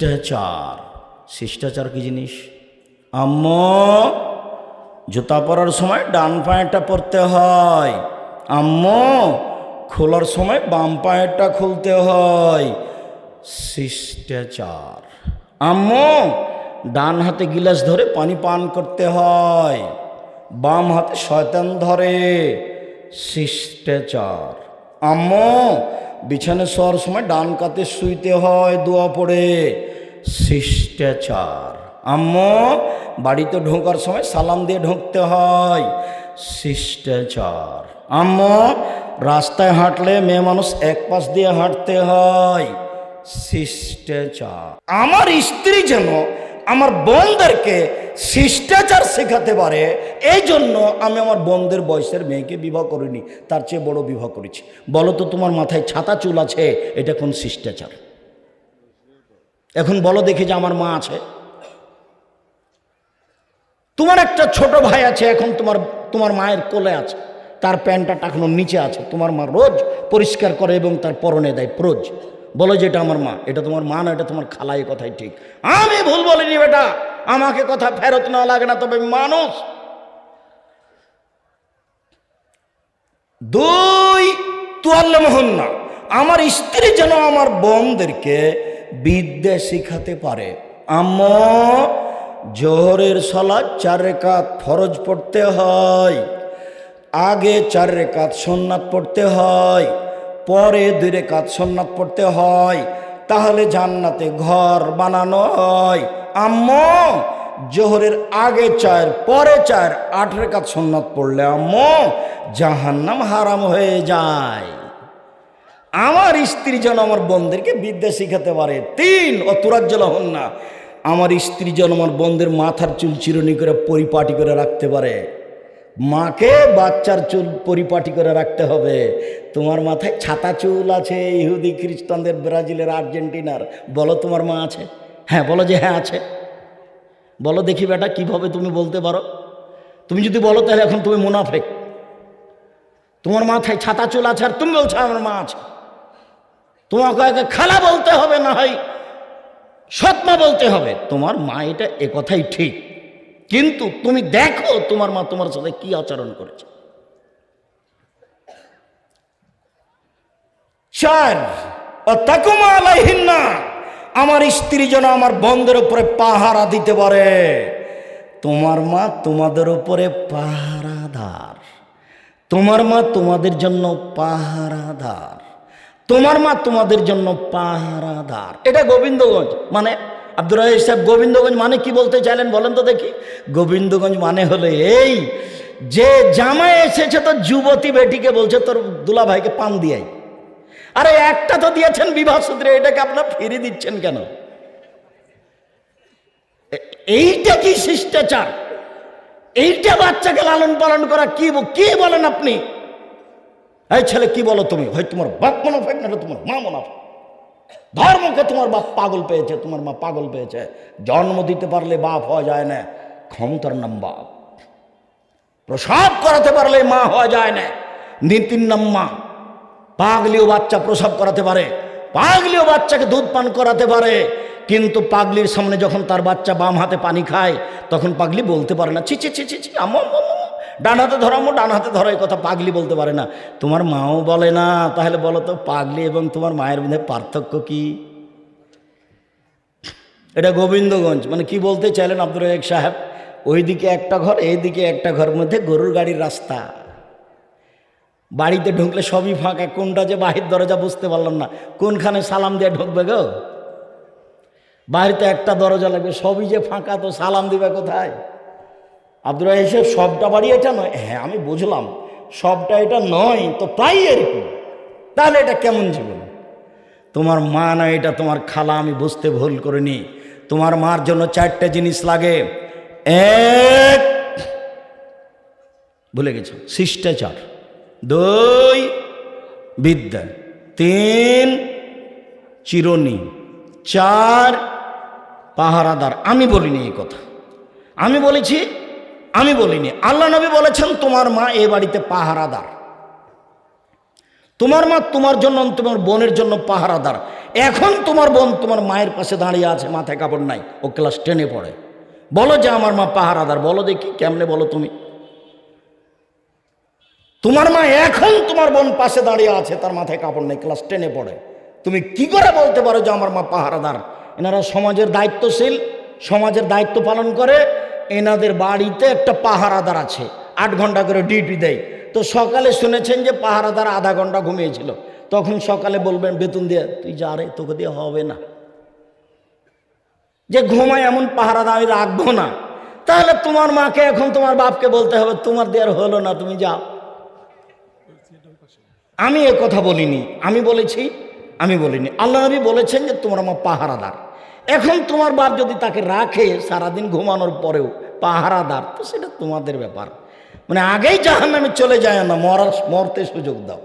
শিষ্টাচার। শিষ্টাচার কি জিনিস? আম্ম, জুতা পরার সময় ডান পায়েরটা পরতে হয়। আম্ম, খোলার সময় বাম পায়েরটা খুলতে হয়। শিষ্টাচার। আম্মু, ডান হাতে গিলাস ধরে পানি পান করতে হয়। বাম হাতে শয়তান ধরে। শিষ্টাচার। আম্মু বিছানে শোয়ার সময় ডান কাতে শুইতে হয় দোয়া পড়ে। শিষ্টাচার। আম্মু, বাড়িতে ঢোকার সময় সালাম দিয়ে ঢুকতে হয়। শিষ্টাচার। আম্মু, রাস্তায় হাঁটলে মেয়ে মানুষ এক পাশ দিয়ে হাঁটতে হয়। শিষ্টাচার। আমার স্ত্রী যেন আমার বোনদেরকে শিষ্টাচার শেখাতে পারে, এই জন্য আমি আমার বোনদের বয়সের মেয়েকে বিবাহ করিনি, তার চেয়ে বড় বিবাহ করেছি। বলো তো তোমার মাথায় ছাতা চুল আছে, এটা কোন শিষ্টাচার? এখন বলো দেখি যে আমার মা আছে। তোমার একটা ছোট ভাই আছে, এখন তোমার তোমার মায়ের কোলে আছে। তার প্যান্টটা এখনও নিচে আছে। তোমার মা রোজ পরিষ্কার করে এবং তার পরনে দেয় রোজ বলো যে এটা আমার মা। এটা তোমার মা না, এটা তোমার খালাই কথাই ঠিক। আমি ভুল বলিনি বেটা। আমাকে কথা ফেরত নেওয়া লাগে না, তবে মানুষ। দুই তোয়াল্লে মোহন্না আমার স্ত্রী যেন আমার বোনদেরকে বিদ্যা শিখাতে পারে। আম্ম, জোহরের সলাদ চার রেখাত ফরজ পড়তে হয়। আগে চার রেখাত সোননাথ পড়তে হয়, পরে দুই রেখাত সোননাথ পড়তে হয়। তাহলে জান্নাতে ঘর বানানো হয়। আম্মু, জোহরের আগে চার, পরে চার, আট রেখাত সোননাথ পড়লে আম্মু জাহান্নাম হারাম হয়ে যায়। আমার স্ত্রী যেন আমার বোনদেরকে বিদ্যা শিখাতে পারে। তিন অতুরাজ্জল হন না। আমার স্ত্রী যেন আমার বোনদের মাথার চুল চিরুনি করে পরিপাটি করে রাখতে পারে। মাকে বাচ্চার চুল পরিপাটি করে রাখতে হবে। তোমার মাথায় ছাতা চুল আছে, ইহুদি খ্রিস্টানদের, ব্রাজিলের আর্জেন্টিনার। বলো তোমার মা আছে? হ্যাঁ বলো যে হ্যাঁ আছে। বলো দেখি বেটা, কীভাবে তুমি বলতে পারো? তুমি যদি বলো তাহলে এখন তুমি মুনাফেক। তোমার মাথায় ছাতা চুল আছে আর তুমি বলছো আমার মা আছে। তোমাকে আগে খালা বলতে হবে, না হয় সৎমা বলতে হবে। তোমার মা এটা এ কথাই ঠিক। কিন্তু তুমি দেখো তোমার মা তোমার সাথে কি আচরণ করেছে। চার আমার স্ত্রী যেন আমার বন্ধের উপরে পাহারা দিতে পারে। তোমার মা তোমাদের উপরে পাহারাদার। তোমার মা তোমাদের জন্য পাহারাদার। তোমার মা তোমাদের জন্য পাহারাদার। এটা গোবিন্দগঞ্জ। মানে আব্দুর রাহিব সাহেব গোবিন্দগঞ্জ মানে কি বলতে চাইলেন বলেন তো দেখি। গোবিন্দগঞ্জ মানে হলো এই যে জামাই এসেছে তো যুবতী বেটিকে বলছে তোর দুলা ভাইকে পান দিয়াই। আরে একটা তো দিয়েছেন বিবাহ সূত্রে এটাকে আপনার ফিরে দিচ্ছেন কেন? এইটা কি শিষ্টাচার? এইটা বাচ্চাকে লালন পালন করা কি কি বলেন আপনি? এই ছেলে, কি বলো তুমি? হয় তোমার বাপ মুনাফেক না তোমার মা মুনাফেক ধর্মকে তোমার বাপ পাগল পেয়েছে, তোমার মা পাগল পেয়েছে। জন্ম দিতে পারলে বাপ হওয়া যায় না, ক্ষমতার নাম বাপ। প্রসব করাতে পারলে মা হওয়া যায় না নীতির নাম মা। পাগলিও বাচ্চা প্রসাব করাতে পারে, পাগলিও বাচ্চাকে দুধ পান করাতে পারে, কিন্তু পাগলির সামনে যখন তার বাচ্চা বাম হাতে পানি খায়, তখন পাগলি বলতে পারে না, ছি ছি ছি ছি। ডান হাতে ধরামো ডান হাতে ধরো কথা পাগলি বলতে পারে না। তোমার মাও বলে না, তাহলে বলো তো পাগলি এবং তোমার মায়ের মধ্যে পার্থক্য কি? এটা গোবিন্দগঞ্জ মানে কি বলতে চাইলেন আব্দুর রাজাক সাহেব? ওইদিকে একটা ঘর, এইদিকে একটা ঘর মধ্যে গরুর গাড়ির রাস্তা। বাড়িতে ঢুকলে সবই ফাঁকা, কোনটা যে বাহির দরজা বুঝতে পারলাম না। কোনখানে সালাম দিয়ে ঢুকবে গো? বাড়িতে একটা দরজা লাগবে, সবই যে ফাঁকা, তো সালাম দিবে কোথায়? আব্দুর হিসেব সবটা বাড়ি এটা নয়। হ্যাঁ আমি বুঝলাম। সবটা এটা নয়, তো প্রায় এরকম। তাহলে এটা কেমন জীবন? তোমার মা না এটা তোমার খালা, আমি বুঝতে ভুল করিনি। তোমার মার জন্য চারটে জিনিস লাগে। এক, ভুলে গেছো, শিষ্টাচার। দুই, বিদ্যা। তিন, চিরনি। চার, পাহারাদার। আমি বলিনি এই কথা। আমি বলেছি আমি বলিনি, আল্লাহ নবী বলেছেন, তোমার মা এ বাড়িতে পাহারাদার। তোমার মা তোমার জন্য, তোমার বোনের জন্য পাহারাদার। এখন তোমার বোন তোমার মায়ের পাশে দাঁড়িয়ে আছে, মাথায় কাপড় নাই, ও ক্লাস টেনে পড়ে। বলো যে আমার মা পাহারাদার, বলো দেখি কেমনে বলো তুমি। তোমার মা এখন তোমার বোন পাশে দাঁড়িয়ে আছে, তার মাথায় কাপড় নেই, ক্লাস টেনে পড়ে। তুমি কি করে বলতে পারো যে আমার মা পাহারাদার? এনারা সমাজের দায়িত্বশীল, সমাজের দায়িত্ব পালন করে এনাদের বাড়িতে একটা পাহারাদার আছে, আট ঘণ্টা করে ডিউটি দেয়। তো সকালে শুনেছেন যে পাহারাদার আধা ঘণ্টা ঘুমিয়েছিল। তখন সকালে বলবেন, বেতন দিয়ে, তুই যা রে, তোকে দিয়ে হবে না। যে ঘুমায় এমন পাহারাদার, আমি রাখব না। তাহলে তোমার মাকে এখন তোমার বাপকে বলতে হবে, তোমার দেওয়ার হলো না, তুমি যাও। আমি এ কথা বলিনি। আমি বলেছি আমি বলিনি। আল্লাহ নবী বলেছেন যে তোমার আমার পাহারাদার। এখন তোমার বাপ যদি তাকে রাখে সারাদিন ঘুমানোর পরেও পাহারাদার, তো সেটা তোমাদের ব্যাপার। মানে আগেই জাহান নামে চলে যায় না, মরার, মরতে সুযোগ দাও।